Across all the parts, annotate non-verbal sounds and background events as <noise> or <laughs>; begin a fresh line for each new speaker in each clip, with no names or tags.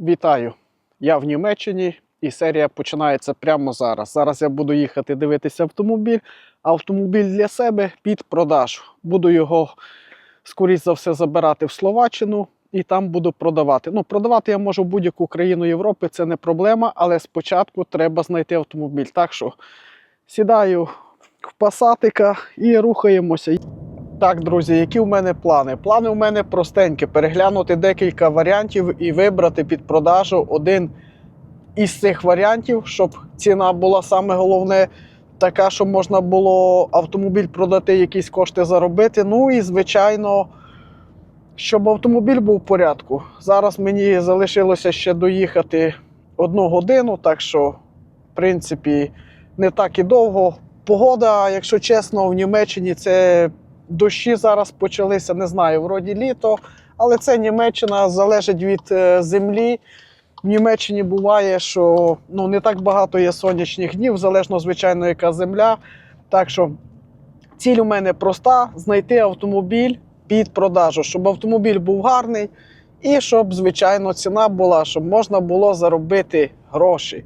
Вітаю! Я в Німеччині і серія починається прямо зараз. Зараз я буду їхати дивитися автомобіль. Автомобіль для себе під продаж. Буду його, скоріш за все, забирати в Словаччину і там буду продавати. Ну, продавати я можу будь-яку країну Європи, це не проблема, але спочатку треба знайти автомобіль. Так що сідаю в пасатика і рухаємося. Так, друзі, які в мене плани? Плани у мене простенькі: переглянути декілька варіантів і вибрати під продажу один із цих варіантів, щоб ціна була саме головне така, щоб можна було автомобіль продати, якісь кошти заробити. Ну і, звичайно, щоб автомобіль був в порядку. Зараз мені залишилося ще доїхати одну годину, так що, в принципі, не так і довго. Погода, якщо чесно, в Німеччині це дощі зараз почалися, не знаю, вроді літо, але це Німеччина залежить від е, землі. В Німеччині буває, що ну, не так багато є сонячних днів, залежно, звичайно, яка земля. Так що ціль у мене проста: знайти автомобіль під продажу, щоб автомобіль був гарний і щоб, звичайно, ціна була, щоб можна було заробити гроші.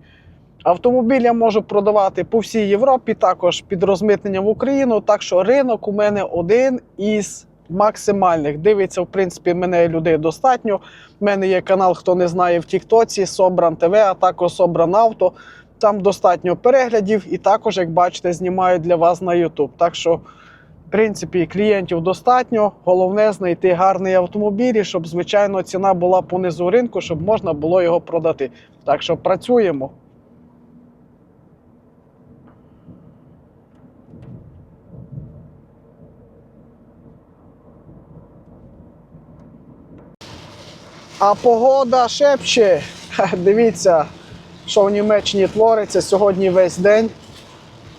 Автомобіль я можу продавати по всій Європі, також під розмитнення в Україну. Так що ринок у мене один із максимальних. Дивиться, в принципі, мене людей достатньо. У мене є канал, хто не знає в Тіктоці, Собран ТВ, а також Собран Авто. Там достатньо переглядів, і також, як бачите, знімаю для вас на YouTube. Так що, в принципі, клієнтів достатньо. Головне знайти гарний автомобіль, і щоб, звичайно, ціна була понизу ринку, щоб можна було його продати. Так що працюємо. А погода шепче. Дивіться, що в Німеччині твориться сьогодні весь день.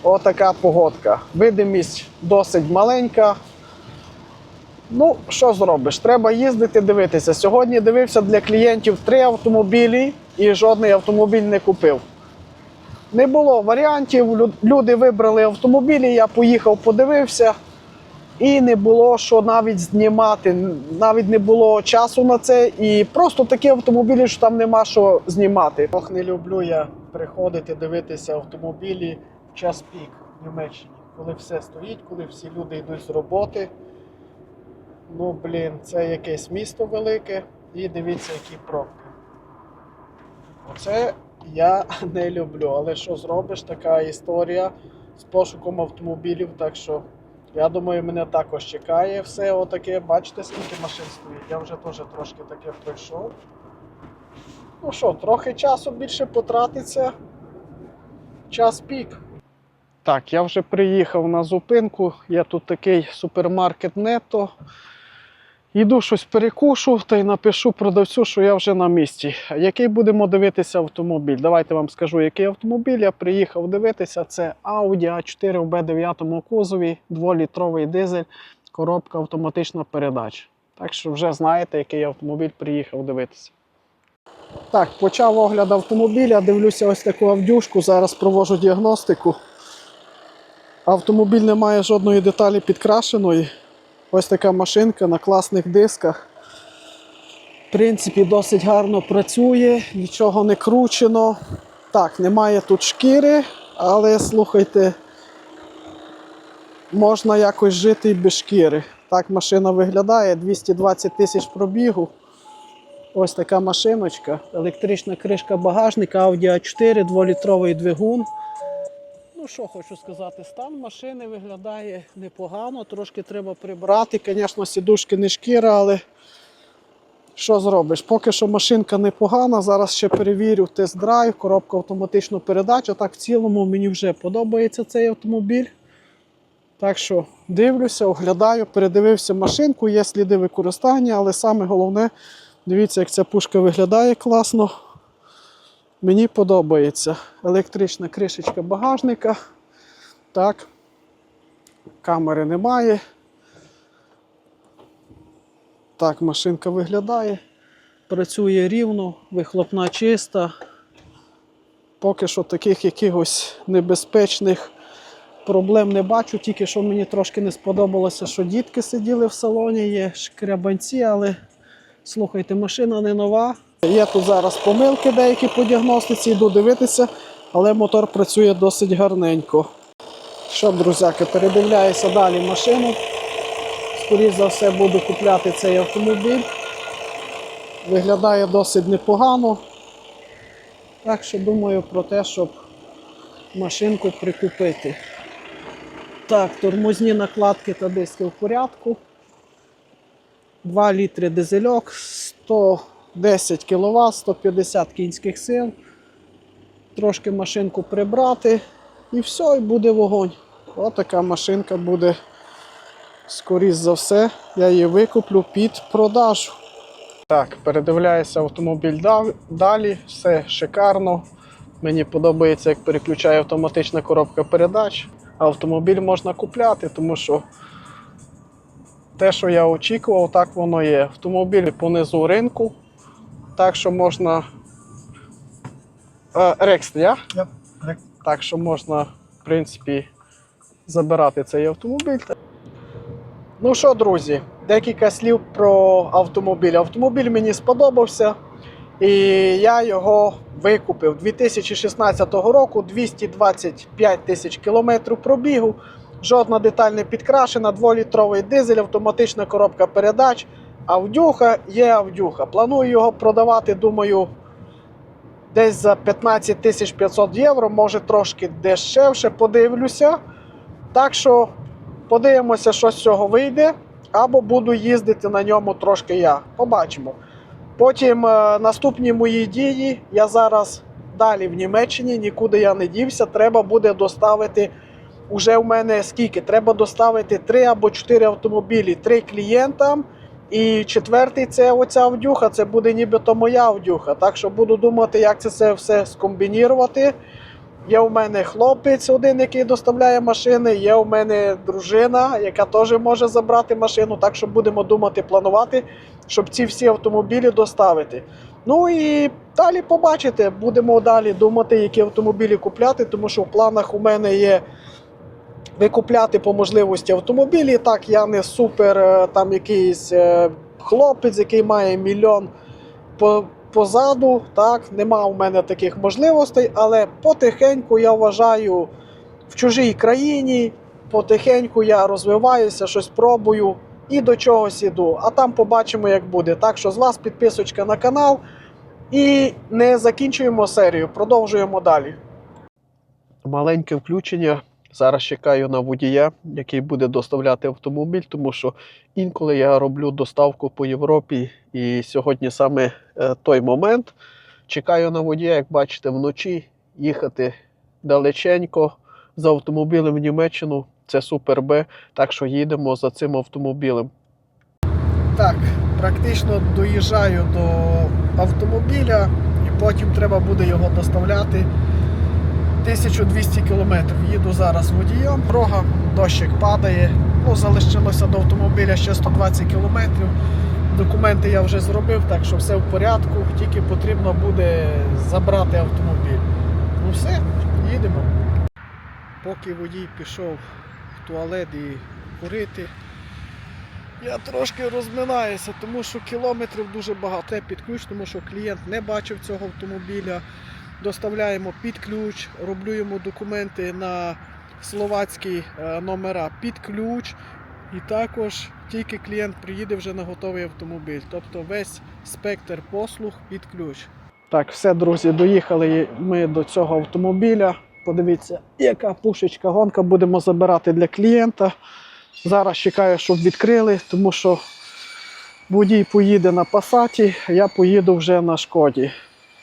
Отака погодка. Видимість досить маленька. Ну, що зробиш? Треба їздити, дивитися. Сьогодні дивився для клієнтів три автомобілі і жодний автомобіль не купив. Не було варіантів. Люди вибрали автомобілі, я поїхав, подивився. І не було що навіть знімати, навіть не було часу на це. І просто такі автомобілі, що там нема що знімати. Ох, не люблю я приходити дивитися автомобілі в час пік в Німеччині, коли все стоїть, коли всі люди йдуть з роботи. Ну, блін, це якесь місто велике, і дивіться, які пробки. Оце я <laughs> не люблю. Але що зробиш, така історія з пошуком автомобілів, так що. Я думаю, мене також чекає все отаке. Бачите, скільки машин стоїть. Я вже теж трошки таке пройшов. Ну що, трохи часу більше потратиться. Час пік. Так, я вже приїхав на зупинку. Є тут такий супермаркет Нетто. Йду щось перекушу та й напишу продавцю, що я вже на місці. Який будемо дивитися автомобіль? Давайте вам скажу, який автомобіль. Я приїхав дивитися. Це Audi A4 в B9 кузові, 2-літровий дизель, коробка автоматична передач. Так що вже знаєте, який автомобіль приїхав дивитися. Так, почав огляд автомобіля. Дивлюся ось таку авдюшку. Зараз провожу діагностику. Автомобіль не має жодної деталі підкрашеної. Ось така машинка на класних дисках. В принципі, досить гарно працює, нічого не кручено. Так, немає тут шкіри, але слухайте, можна якось жити без шкіри. Так машина виглядає, 220 тисяч пробігу. Ось така машиночка. Електрична кришка багажника, Audi A4, 2-літровий двигун. Ну, що хочу сказати, стан машини виглядає непогано, трошки треба прибрати. Звісно, сідушки не шкіра, але що зробиш? Поки що машинка непогана. Зараз ще перевірю тест-драйв, коробка автоматичну передачу. Так, в цілому мені вже подобається цей автомобіль. Так що дивлюся, оглядаю, передивився машинку, є сліди використання, але саме головне, дивіться, як ця пушка виглядає класно. Мені подобається електрична кришечка багажника. Так. Камери немає. Так, машинка виглядає. Працює рівно, вихлопна чиста. Поки що таких якихось небезпечних проблем не бачу. Тільки що мені трошки не сподобалося, що дітки сиділи в салоні, є шкрябанці, але слухайте, машина не нова. Є тут зараз помилки деякі по діагностиці, йду дивитися, але мотор працює досить гарненько. Що, друзяки, передивляюся далі машину. Скоріше за все буду купляти цей автомобіль. Виглядає досить непогано. Так що думаю про те, щоб машинку прикупити. Так, тормозні накладки та диски в порядку. 2 літри дизельок, 110 кВт, 150 кінських сил. Трошки машинку прибрати і все, і буде вогонь. Отака машинка буде, скоріш за все, я її викуплю під продажу. Так, передивляюся автомобіль далі, все шикарно. Мені подобається, як переключає автоматична коробка передач. Автомобіль можна купляти, тому що те, що я очікував, так воно є. Автомобіль понизу ринку, так що можна. Е, Рекс, я?
Yep, Rex.
Так що можна, в принципі, забирати цей автомобіль. Ну що, друзі, декілька слів про автомобіль. Автомобіль мені сподобався, і я його викупив 2016 року, 225 тисяч кілометрів пробігу. Жодна деталь не підкрашена, 2-літровий дизель, автоматична коробка передач. Авдюха є авдюха. Планую його продавати, думаю, десь за 15 тисяч 500 євро, може трошки дешевше, подивлюся. Так що подивимося, що з цього вийде, або буду їздити на ньому трошки я. Побачимо. Потім е, наступні мої дії. Я зараз далі в Німеччині, нікуди я не дівся. Треба буде доставити. Уже в мене скільки? Треба доставити 3 або 4 автомобілі, 3 клієнтам. І четвертий це оця авдюха, це буде нібито моя авдюха. Так що буду думати, як це, все скомбінірувати. Є у мене хлопець один, який доставляє машини, є у мене дружина, яка теж може забрати машину. Так що будемо думати, планувати, щоб ці всі автомобілі доставити. Ну і далі побачите, будемо далі думати, які автомобілі купляти, тому що в планах у мене є викупляти по можливості автомобілі. Так, я не супер е, там якийсь е, хлопець, який має мільйон по, позаду. Так, нема у мене таких можливостей, але потихеньку я вважаю в чужій країні. Потихеньку я розвиваюся, щось пробую і до чогось іду. А там побачимо, як буде. Так що з вас підписочка на канал. І не закінчуємо серію, продовжуємо далі. Маленьке включення. Зараз чекаю на водія, який буде доставляти автомобіль, тому що інколи я роблю доставку по Європі, і сьогодні саме е, той момент. Чекаю на водія, як бачите, вночі їхати далеченько за автомобілем в Німеччину. Це Супер Б, так що їдемо за цим автомобілем. Так, практично доїжджаю до автомобіля, і потім треба буде його доставляти. 1200 кілометрів. Їду зараз водієм. Дорога, дощик падає. Ну, залишилося до автомобіля ще 120 кілометрів. Документи я вже зробив, так що все в порядку. Тільки потрібно буде забрати автомобіль. Ну все, їдемо. Поки водій пішов в туалет і курити, я трошки розминаюся, тому що кілометрів дуже багато. Це під тому що клієнт не бачив цього автомобіля доставляємо під ключ, роблю йому документи на словацькі е, номера під ключ. І також тільки клієнт приїде вже на готовий автомобіль. Тобто весь спектр послуг під ключ. Так, все, друзі, доїхали ми до цього автомобіля. Подивіться, яка пушечка гонка будемо забирати для клієнта. Зараз чекаю, щоб відкрили, тому що водій поїде на пасаті, я поїду вже на шкоді.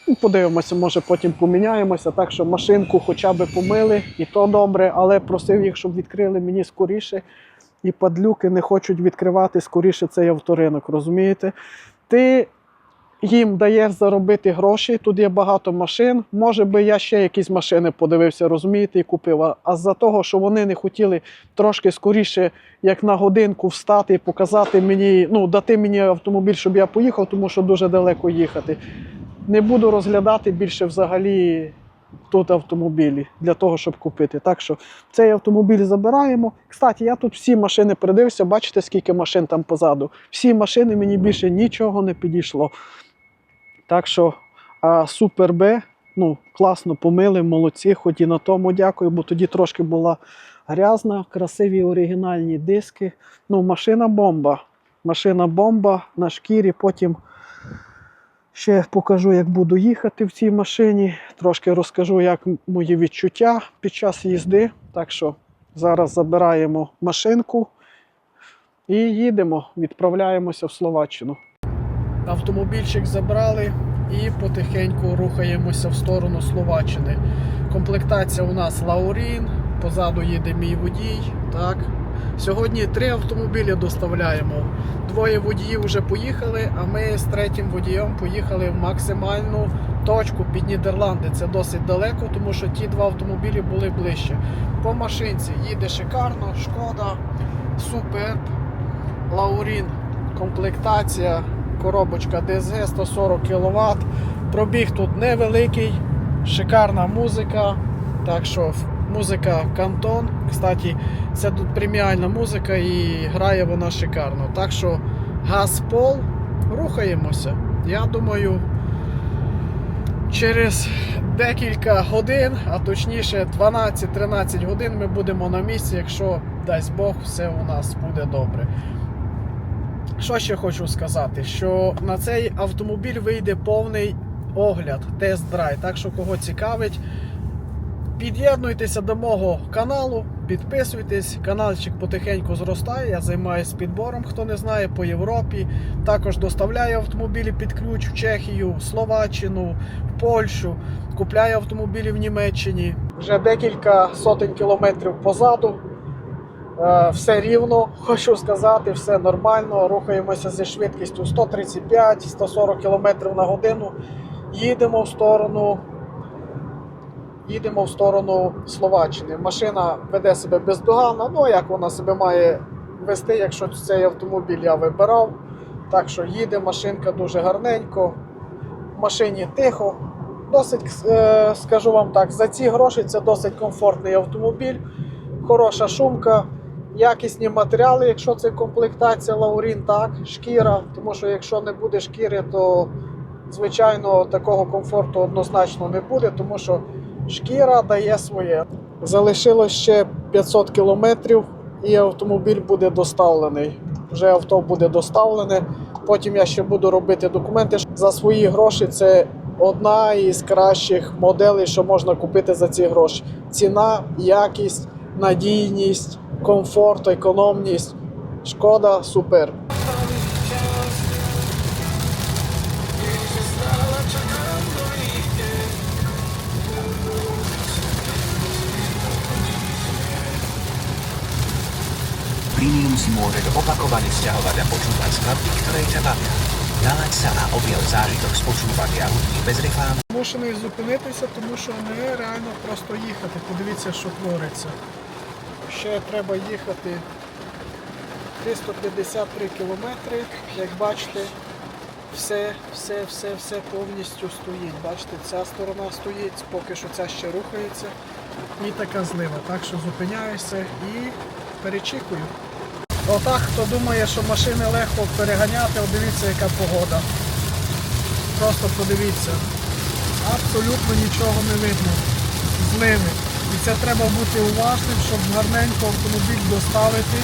Ну, Подивимося, може потім поміняємося, так що машинку хоча б помили, і то добре, але просив їх, щоб відкрили мені скоріше. І падлюки не хочуть відкривати скоріше цей авторинок, розумієте? Ти їм даєш заробити гроші, тут є багато машин. Може би я ще якісь машини подивився, розумієте, і купив. А- А з-за того, що вони не хотіли трошки скоріше, як на годинку встати і показати мені, ну, дати мені автомобіль, щоб я поїхав, тому що дуже далеко їхати не буду розглядати більше взагалі тут автомобілі для того, щоб купити. Так що цей автомобіль забираємо. Кстати, я тут всі машини передивився, бачите, скільки машин там позаду. Всі машини мені більше нічого не підійшло. Так що а, Супер Б, ну, класно помили, молодці, хоч і на тому дякую, бо тоді трошки була грязна, красиві оригінальні диски. Ну, машина бомба. Машина бомба на шкірі. Потім ще покажу, як буду їхати в цій машині. Трошки розкажу, як мої відчуття під час їзди. Так що зараз забираємо машинку і їдемо, відправляємося в Словаччину. Автомобільчик забрали і потихеньку рухаємося в сторону Словаччини. Комплектація у нас Лаурін, позаду їде мій водій. Так. Сьогодні три автомобілі доставляємо. Двоє водіїв вже поїхали, а ми з третім водієм поїхали в максимальну точку під Нідерланди. Це досить далеко, тому що ті два автомобілі були ближче. По машинці їде шикарно, шкода, суперб, Лаурін, комплектація, коробочка DSG 140 кВт. Пробіг тут невеликий, шикарна музика. Так що музика Кантон. Кстати, це тут преміальна музика і грає вона шикарно. Так що газ пол, рухаємося. Я думаю, через декілька годин, а точніше 12-13 годин ми будемо на місці, якщо дасть Бог, все у нас буде добре. Що ще хочу сказати? Що на цей автомобіль вийде повний огляд, тест-драйв. Так що кого цікавить, під'єднуйтеся до мого каналу, підписуйтесь, каналчик потихеньку зростає. Я займаюся підбором, хто не знає, по Європі. Також доставляю автомобілі під ключ в Чехію, Словаччину, в Польщу. Купляю автомобілі в Німеччині. Вже декілька сотень кілометрів позаду. Е, Все рівно, хочу сказати, все нормально. Рухаємося зі швидкістю 135-140 км на годину. Їдемо в сторону. Їдемо в сторону Словаччини. Машина веде себе бездоганно, ну як вона себе має вести, якщо цей автомобіль я вибирав. Так що їде машинка дуже гарненько. В машині тихо. Досить, е, скажу вам так, за ці гроші це досить комфортний автомобіль, хороша шумка, якісні матеріали, якщо це комплектація Лаурін, так, шкіра. Тому що якщо не буде шкіри, то звичайно такого комфорту однозначно не буде, тому що шкіра дає своє. Залишилось ще 500 кілометрів і автомобіль буде доставлений. Вже авто буде доставлене. Потім я ще буду робити документи за свої гроші. Це одна із кращих моделей, що можна купити за ці гроші. Ціна, якість, надійність, комфорт, економність. Шкода, супер.
Si opakovane stiahovať a počúvať skladby, ktoré ťa bavia. Nalaď sa a objav zážitok z počúvania hudby bez reklámy
Змушений зупинитися, тому що нереально просто їхати. Подивіться, що твориться. Ще треба їхати 353 кілометри. Як бачите, все, все, все, все повністю стоїть. Бачите, ця сторона стоїть, поки що ця ще рухається. І така злива. Так що зупиняюся і перечікую. Отак, хто думає, що машини легко переганяти, дивіться, яка погода. Просто подивіться. Абсолютно нічого не видно. Зливи. І це треба бути уважним, щоб гарненько автомобіль доставити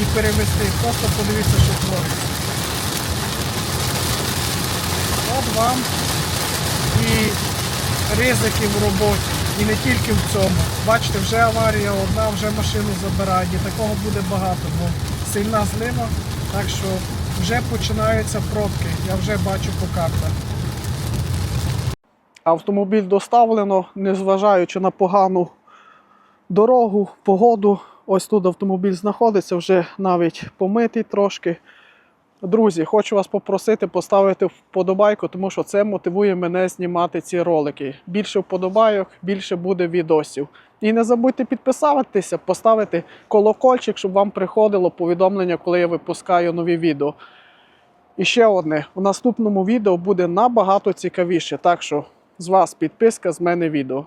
і перевезти. Просто подивіться, що твориться. От вам і ризики в роботі. І не тільки в цьому. Бачите, вже аварія одна, вже машину забирають. І такого буде багато, бо сильна злива. Так що вже починаються пробки. Я вже бачу по картах. Автомобіль доставлено, незважаючи на погану дорогу, погоду. Ось тут автомобіль знаходиться, вже навіть помитий трошки. Друзі, хочу вас попросити поставити вподобайку, тому що це мотивує мене знімати ці ролики. Більше вподобайок, більше буде відосів. І не забудьте підписатися, поставити колокольчик, щоб вам приходило повідомлення, коли я випускаю нові відео. І ще одне: у наступному відео буде набагато цікавіше. Так що з вас підписка, з мене відео.